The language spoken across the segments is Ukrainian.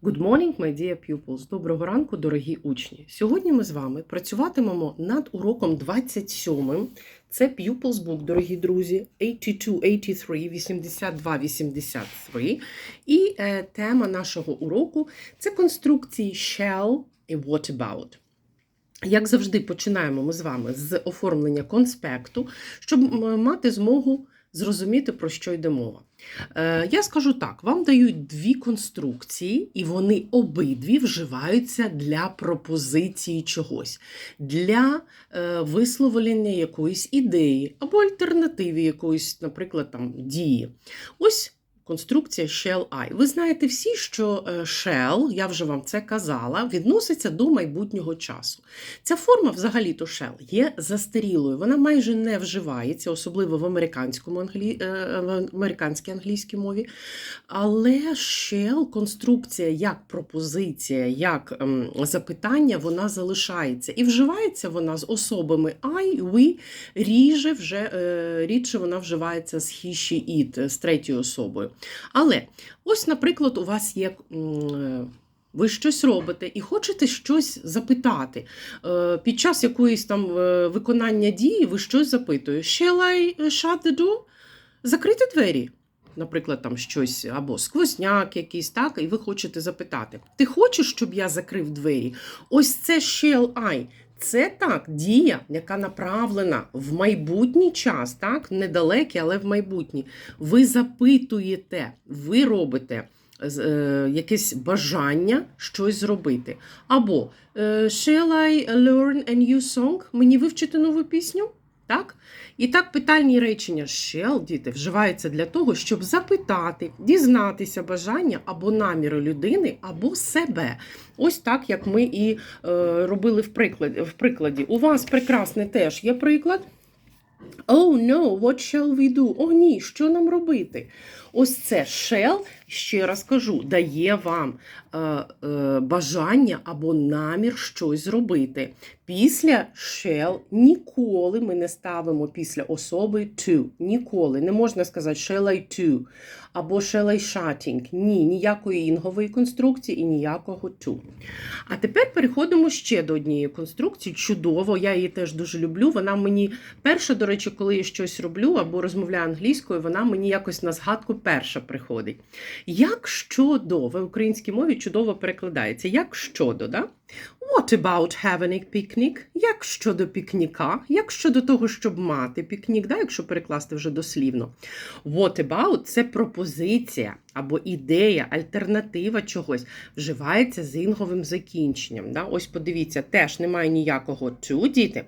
Good morning, my dear pupils. Доброго ранку, дорогі учні. Сьогодні ми з вами працюватимемо над уроком 27. Це Pupils Book, дорогі друзі, 82, 83, 82, 83. І е, тема нашого уроку це конструкції shall і what about. Як завжди, починаємо ми з вами з оформлення конспекту, щоб мати змогу зрозуміти, про що йде мова. Е, Я скажу так: вам дають дві конструкції, і вони обидві вживаються для пропозиції чогось, для е, висловлення якоїсь ідеї або альтернативи якоїсь, наприклад, там, дії. Ось конструкція shall I. Ви знаєте всі, що е, shall, я вже вам це казала, відноситься до майбутнього часу. Ця форма, взагалі-то shall, є застарілою. Вона майже не вживається, особливо в американському англі... е, американській англійській мові. Але shall, конструкція як пропозиція, як ем, запитання, вона залишається. І вживається вона з особами I, we, ріже вже, е, рідше вона вживається з he, she, it, з третьою особою. Але ось, наприклад, у вас є. Ви щось робите і хочете щось запитати. Е, Під час якоїсь там е, виконання дії ви щось запитуєте. Shall I shut the door? Закрити двері. Наприклад, там щось або сквозняк якийсь, так, і ви хочете запитати: Ти хочеш, щоб я закрив двері? Ось це shall I. Це так, дія, яка направлена в майбутній час, так, недалекий, але в майбутній. Ви запитуєте, ви робите е, якесь бажання щось зробити. Або е, Shall I learn a new song? Мені вивчити нову пісню? Так? І так питальні речення shall, діти, вживаються для того, щоб запитати, дізнатися бажання або наміри людини, або себе. Ось так, як ми і е, робили в прикладі, в прикладі. У вас прекрасний теж є приклад. Oh no, what shall we do? О, ні, що нам робити? Ось це shall, ще раз кажу, дає вам е, е, бажання або намір щось зробити. Після shall ніколи ми не ставимо після особи to. Ніколи. Не можна сказати shall I to або shutting. Ні, ніякої інгової конструкції і ніякого to. А тепер переходимо ще до однієї конструкції. Чудово, я її теж дуже люблю. Вона мені перша, до речі, коли я щось роблю або розмовляю англійською, вона мені якось на згадку перша приходить. Як щодо, в українській мові чудово перекладається. Як щодо, да? What about having a picnic? Як щодо пікніка? Як щодо того, щоб мати пікнік, да? якщо перекласти вже дослівно. What about – це пропозиція або ідея, альтернатива чогось. Вживається з інговим закінченням. Да? Ось подивіться, теж немає ніякого to, діти,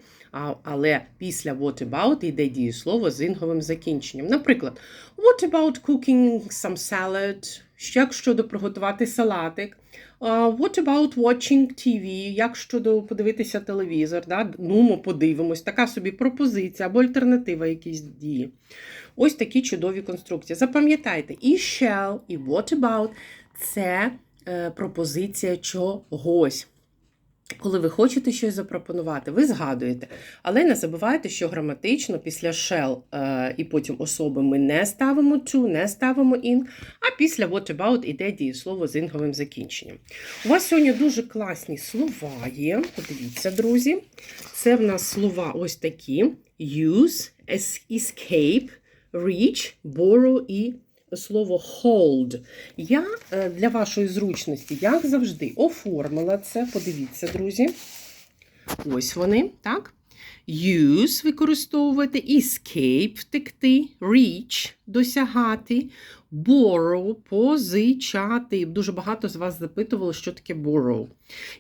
але після what about йде дієслово з інговим закінченням. Наприклад, what about cooking some salad? Як щодо приготувати салатик? What about watching TV? Як щодо подивитися телевізор? Да? Ну, ми подивимось. Така собі пропозиція або альтернатива якісь дії. Ось такі чудові конструкції. Запам'ятайте, і shall, і what about це е, пропозиція чогось. Коли ви хочете щось запропонувати, ви згадуєте. Але не забувайте, що граматично після shall е, і потім особи ми не ставимо to, не ставимо in, а після what about іде дієслово з інговим закінченням. У вас сьогодні дуже класні слова є. Подивіться, друзі. Це в нас слова ось такі: use, escape, reach, borrow і слово hold. Я е, для вашої зручності, як завжди, оформила це. Подивіться, друзі. Ось вони, так? Use використовувати, escape втекти, reach досягати, borrow позичати. Дуже багато з вас запитували, що таке borrow.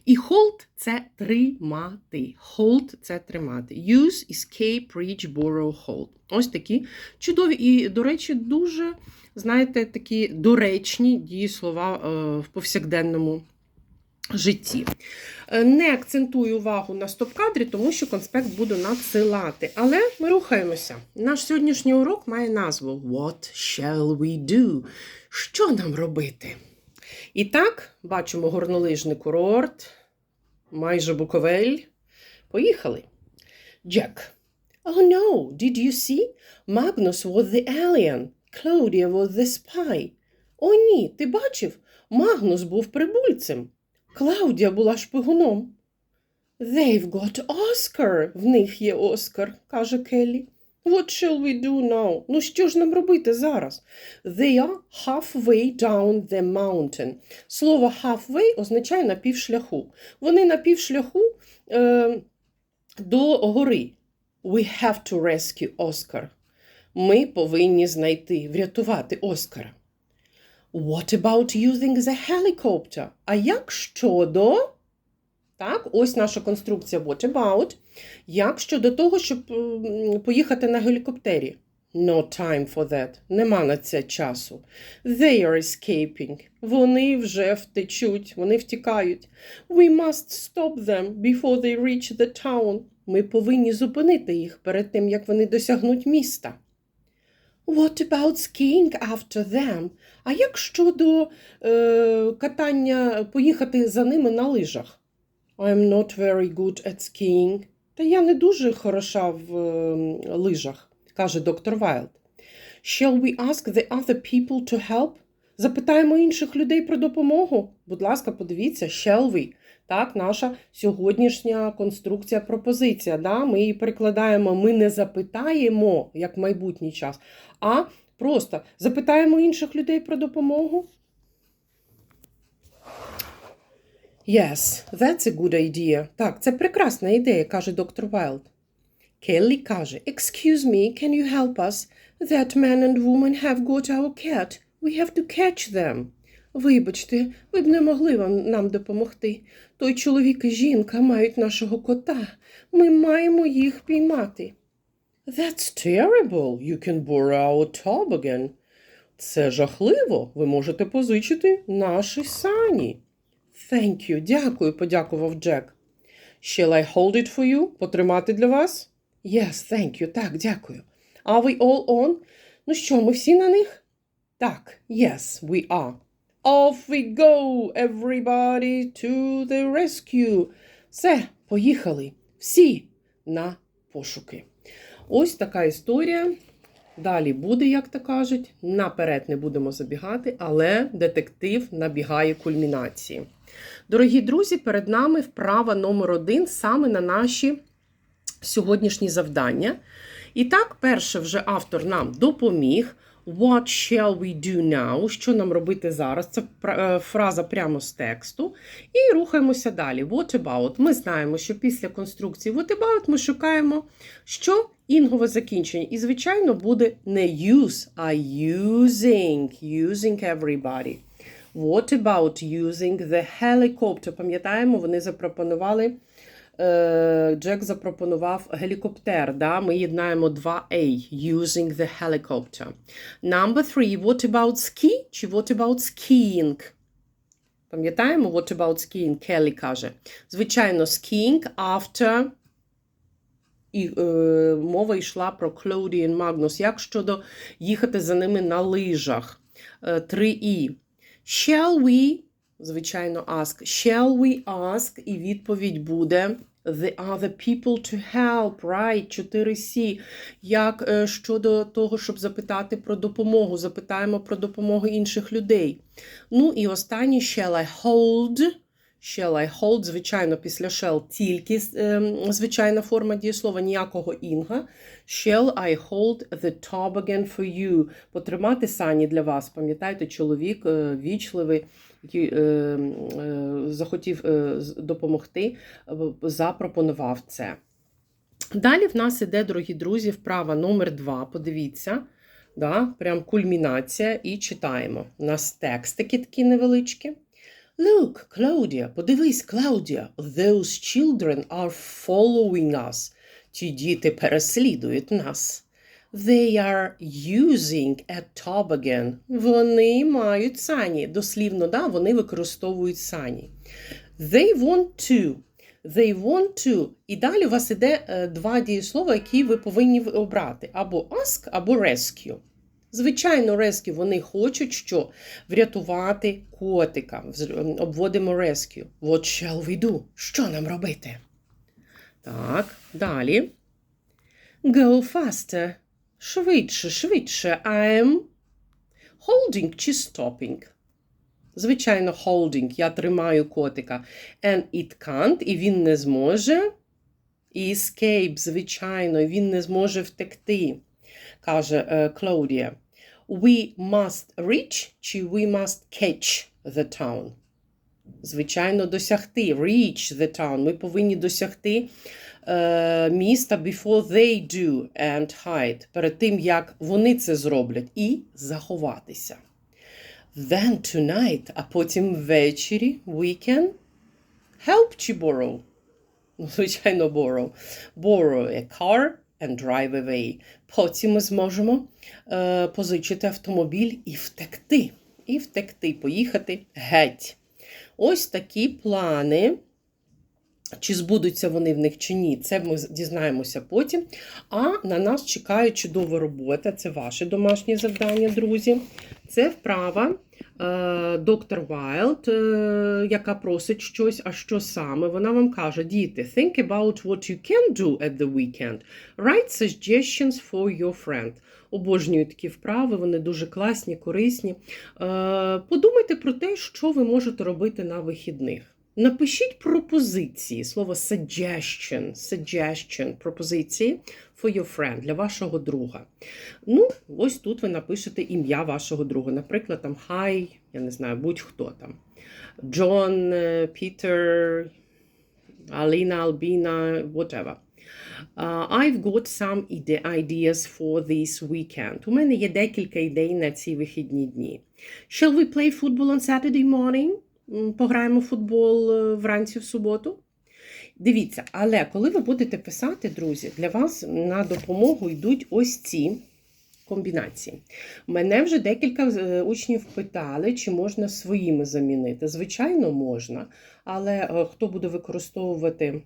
І hold це тримати. Hold це тримати. Use, escape, reach, borrow, hold. Ось такі чудові і, до речі, дуже, знаєте, такі доречні дієслова е, в повсякденному житті. Е, Не акцентую увагу на стоп-кадрі, тому що конспект буду надсилати. Але ми рухаємося. Наш сьогоднішній урок має назву What shall we do? Що нам робити? І так, бачимо горнолижний курорт, майже Буковель. Поїхали. Джек. Oh no, did you see? Magnus was the alien. Claudia was the spy. О, ні, ти бачив? Магнус був прибульцем. Клаудія була шпигуном. They've got Oscar. В них є Оскар, каже Келлі. What shall we do now? Ну що ж нам робити зараз? They are halfway down the mountain. Слово halfway означає на півшляху. Вони на півшляху е, до гори. We have to rescue Oscar. Ми повинні знайти, врятувати Оскара. What about using the helicopter? А як щодо. Так, ось наша конструкція What about? Як щодо того, щоб поїхати на гелікоптері? No time for that. Нема на це часу. They are escaping. Вони вже втечуть, вони втікають. We must stop them before they reach the town. Ми повинні зупинити їх перед тим, як вони досягнуть міста. What about skiing after them? А як щодо е, катання, поїхати за ними на лижах? I'm not very good at skiing. Та я не дуже хороша в е, лижах, каже доктор Вайлд. Shall we ask the other people to help? Запитаємо інших людей про допомогу? Будь ласка, подивіться, shall we? Так, наша сьогоднішня конструкція пропозиція. Да? Ми її перекладаємо, ми не запитаємо, як майбутній час, а просто запитаємо інших людей про допомогу. Yes, that's a good idea. Так, це прекрасна ідея, каже доктор Вайлд. Келлі каже, Excuse me, can you help us? That man and woman have got our cat. We have to catch them. Вибачте, ви б не могли вам нам допомогти. Той чоловік і жінка мають нашого кота. Ми маємо їх піймати. That's terrible. You can borrow our toboggan. Це жахливо. Ви можете позичити наші сані. Thank you. Дякую, подякував Джек. Shall I hold it for you? Потримати для вас? Yes, thank you. Так, дякую. Are we all on? Ну що, ми всі на них? Так, yes, we are. Off we go, everybody to the rescue. Все, поїхали. Всі на пошуки. Ось така історія. Далі буде, як то кажуть. Наперед не будемо забігати, але детектив набігає кульмінації. Дорогі друзі, перед нами вправа номер один саме на наші сьогоднішні завдання. І так, перше, вже автор нам допоміг. What shall we do now? Що нам робити зараз? Це е, фраза прямо з тексту. І рухаємося далі. What about? Ми знаємо, що після конструкції what about ми шукаємо, що інгове закінчення. І, звичайно, буде не use, а using. Using everybody. What about using the helicopter? Пам'ятаємо, вони запропонували. Е, Джек запропонував гелікоптер. Да? Ми єднаємо 2A. Using the helicopter. Number three. What about ski? Чи what about skiing? Пам'ятаємо, what about skiing? Келлі каже. Звичайно, skiing after. І е, мова йшла про Клоуді і Магнус. Як щодо їхати за ними на лижах? Е, 3І. Shall we, звичайно, ask. Shall we ask? І відповідь буде the other people to help, right? 4C. Як е, щодо того, щоб запитати про допомогу, запитаємо про допомогу інших людей. Ну і останнє shall I hold. Shall I hold, звичайно, після shall тільки е, звичайна форма дієслова, ніякого інга. Shall I hold the toboggan for you? Потримати сані для вас. Пам'ятаєте, чоловік е, вічливий, який е, е, захотів е, допомогти, запропонував це. Далі в нас іде, дорогі друзі, вправа номер 2. Подивіться, да, прям кульмінація, і читаємо. У нас текстики такі невеличкі. Look, Claudia, подивись, Клаудія, those children are following us. Ті діти переслідують нас. They are using a toboggan. Вони мають сані. Дослівно, да, вони використовують сані. They want to. They want to. І далі у вас іде е, два дієслова, які ви повинні обрати: або ask, або rescue. Звичайно, rescue вони хочуть що? Врятувати котика. Обводимо rescue. What shall we do? Що нам робити? Так, далі. Go faster. Швидше, швидше. I'm holding чи stopping. Звичайно, holding, я тримаю котика. And it can't, і він не зможе. І escape, звичайно, він не зможе втекти, каже е, Клаудія. We must reach чи we must catch the town? Звичайно, досягти. Reach the town. Ми повинні досягти міста before they do and hide. Перед тим, як вони це зроблять, і заховатися. Then tonight, а потім ввечері we can help чи borrow. Ну, звичайно, borrow. Borrow a car and drive away. Потім ми зможемо е, позичити автомобіль і втекти. І втекти, поїхати геть. Ось такі плани. Чи збудуться вони в них чи ні, це ми дізнаємося потім. А на нас чекає чудова робота. Це ваше домашнє завдання, друзі. Це вправа е, доктор Вайлд, е, яка просить щось, а що саме. Вона вам каже: діти, think about what you can do at the weekend. Write suggestions for your friend. Обожнюю такі вправи, вони дуже класні, корисні. Е, Подумайте про те, що ви можете робити на вихідних. Напишіть пропозиції, слово suggestion, suggestion, пропозиції for your friend, для вашого друга. Ну, ось тут ви напишете ім'я вашого друга. Наприклад, там Hi, я не знаю, будь-хто там. Джон, Пітер, Аліна, Албіна, whatever. Uh, I've got some ideas for this weekend. У мене є декілька ідей на ці вихідні дні. Shall we play football on Saturday morning? Пограємо в футбол е, вранці в суботу. Дивіться, але коли ви будете писати, друзі, для вас на допомогу йдуть ось ці комбінації. Мене вже декілька е, учнів питали, чи можна своїми замінити. Звичайно, можна, але е, хто буде використовувати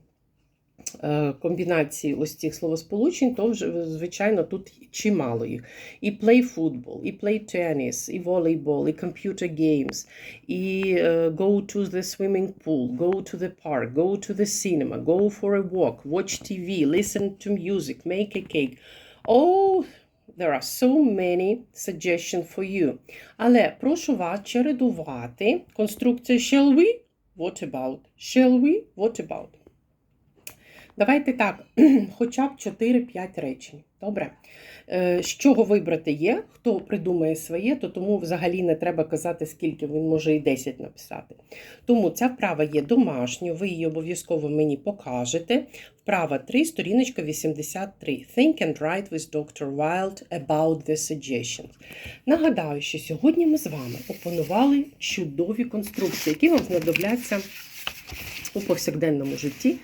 е, комбінації ось цих словосполучень, то вже, звичайно, тут чимало їх. І play football, і play tennis, і volleyball, і computer games, і е, go to the swimming pool, go to the park, go to the cinema, go for a walk, watch TV, listen to music, make a cake. Oh, there are so many suggestions for you. Але прошу вас чередувати конструкцію shall we? What about? Shall we? What about? Давайте так, хоча б 4-5 речень. Добре. Е, З чого вибрати є? Хто придумає своє, то тому взагалі не треба казати, скільки він може і 10 написати. Тому ця вправа є домашньою, ви її обов'язково мені покажете. Вправа 3, сторіночка 83. Think and write with Dr. Wild about the suggestions. Нагадаю, що сьогодні ми з вами опанували чудові конструкції, які вам знадобляться у повсякденному житті.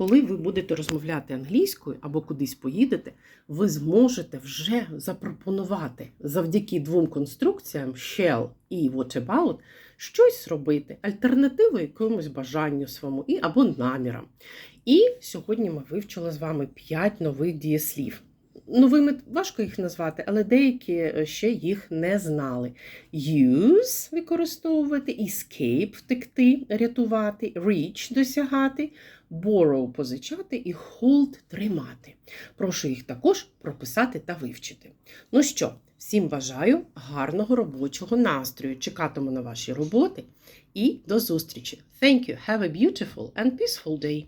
Коли ви будете розмовляти англійською або кудись поїдете, ви зможете вже запропонувати завдяки двом конструкціям shall і what about щось зробити, альтернативу якомусь бажанню своєму і або намірам. І сьогодні ми вивчили з вами 5 нових дієслів. Новими важко їх назвати, але деякі е, ще їх не знали. Use використовувати, escape втекти, рятувати, reach досягати, borrow позичати і hold тримати. Прошу їх також прописати та вивчити. Ну що, всім бажаю гарного робочого настрою. Чекатиму на ваші роботи і до зустрічі. Thank you. Have a beautiful and peaceful day.